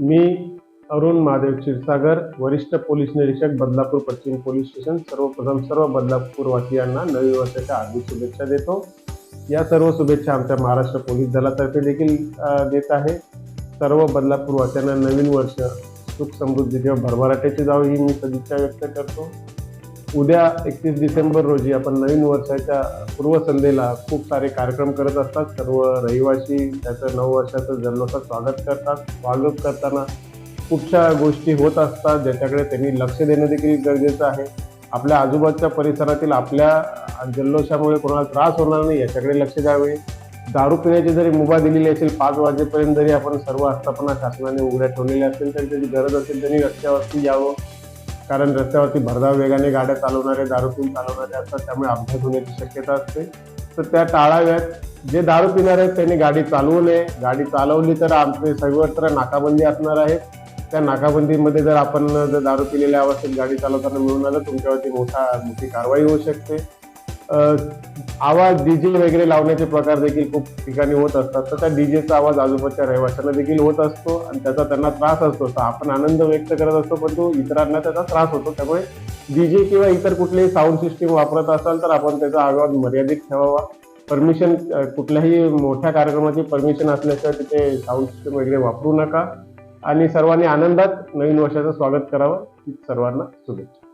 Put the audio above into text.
मी अरुण महादेव क्षीरसागर वरिष्ठ पोलीस निरीक्षक बदलापूर पश्चिम पोलीस स्टेशन सर्वप्रथम सर्व बदलापूरवासियांना नवीन वर्षाच्या हार्दिक शुभेच्छा देतो. या सर्व शुभेच्छा आमच्या महाराष्ट्र पोलीस दलातर्फे देखील देत आहे. सर्व बदलापूरवासियांना नवीन वर्ष सुख समृद्धी किंवा भरभराट्याची जावं ही मी सदिच्छा व्यक्त करतो. उद्या एकतीस डिसेंबर रोजी आपण नवीन वर्षाच्या पूर्वसंध्येला खूप सारे कार्यक्रम करत असतात. सर्व रहिवासी त्याचं नऊ वर्षाचं जन्मोत्सव स्वागत करतात. स्वागत करताना खूपशा गोष्टी होत असतात. ज्याच्याकडे त्यांनी लक्ष देणं देखील गरजेचं आहे. आपल्या आजूबाजूच्या परिसरातील आपल्या जल्लोषामुळे कोणाला त्रास होणार नाही याच्याकडे लक्ष द्यावे. दारू पिण्याची जरी मुभा दिलेली असेल पाच वाजेपर्यंत जरी आपण सर्व आस्थापना शासनाने उघड्या ठेवलेल्या असेल तरी त्याची गरज असेल त्यांनी रस्त्यावरती यावं. कारण रस्त्यावरती भरधाव वेगाने गाड्या चालवणारे दारू पिऊन चालवणारे असतात त्यामुळे अपघात होण्याची शक्यता असते. तर त्या टाळाव्यात. जे दारू पिणार आहेत त्यांनी गाडी चालवू नये. गाडी चालवली तर आमचे सर्वत्र नाकाबंदी असणार आहे. त्या नाकाबंदीमध्ये जर आपण जर दारू पिलेल्या अवस्थेत गाडी चालवताना मिळून आलं तुमच्यावरती मोठा मोठी कारवाई होऊ शकते. आवाज डीजे वगैरे लावण्याचे प्रकार देखील खूप ठिकाणी होत असतात. तर त्या डीजेचा आवाज आजूबाजूच्या रहिवाशांना देखील होत असतो आणि त्याचा त्यांना त्रास असतो. तर आपण आनंद व्यक्त करत असतो पण तो इतरांना त्याचा त्रास होतो. त्यामुळे डीजे किंवा इतर कुठलेही साऊंड सिस्टीम वापरत असाल तर आपण त्याचा आवाज मर्यादित ठेवावा. परमिशन कुठल्याही मोठ्या कार्यक्रमाची परमिशन असल्याशिवाय तिथे साऊंड सिस्टीम वगैरे वापरू नका. आणि सर्वांनी आनंदात नवीन वर्षाचं स्वागत करावं. सर्वांना शुभेच्छा.